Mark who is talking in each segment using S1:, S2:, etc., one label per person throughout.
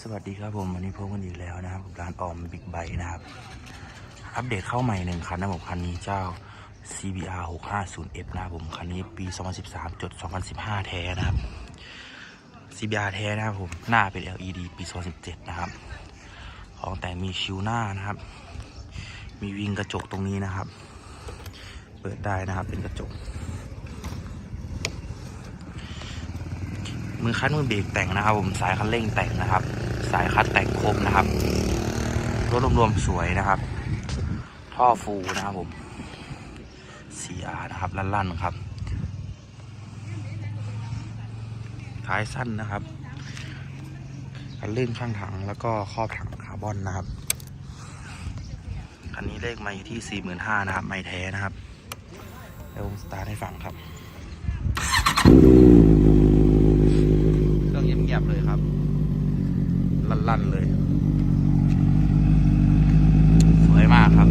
S1: สวัสดีครับผมวันนี้พบกันอีกแล้วนะครับกับร้านออมบิ๊กไบนะครับ อัปเดตเข้าใหม่หนึ่งคันนะผมคันนี้เจ้า CBR 650F นะครับผมคันนี้ปี 2013 จด 2015 แท้นะครับ CBR แท้นะครับผมหน้าเป็น LED ปี 2017 นะครับ ของแต่งมีชิวหน้านะครับ มีวิงกระจกตรงนี้นะครับ เปิดได้นะครับเป็นกระจก มือคัดมือเบรกแต่งนะครับผมสายคันเร่งแต่งนะครับ สายคัดแต่งครบนะครับรถรวมๆสวยนะครับ ท่อฟูนะครับผม CR นะครับลั่นๆครับท้ายสั้นนะครับคันเร่งข้างถังแล้วก็ครอบถังคาร์บอนนะครับคันนี้เลขมาอยู่ที่ 45,000นะครับ ไม่แท้นะครับเดี๋ยวผมสตาร์ทให้ฟังครับ เครื่องเงียบๆเลยครับ ลั่นๆเลย สวยมากครับ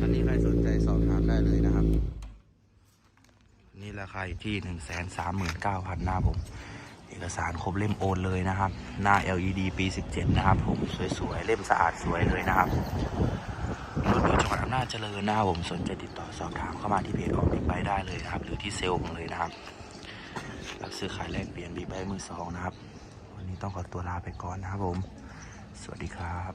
S1: คันนี้ใครสนใจสอบถามได้เลยนะครับ นี่ราคาอยู่ที่หนึ่งแสนสามหมื่นเก้าพันหน้าผม เอกสารครบเล่มโอนเลยนะครับ หน้า LED ปี 17 นะครับผม สวยๆ เล่มสะอาดสวยเลยนะครับ นาจเจริญนะครับผมสนใจติดต่อสอบถามเข้ามาที่เพจออกบิ๊กไบได้เลยนะครับ หรือที่เซลล์ผมเลยนะครับรับซื้อขายแลกเปลี่ยนบิ๊กไบมือสองนะครับ วันนี้ต้องขอตัวลาไปก่อนนะครับผม สวัสดีครับ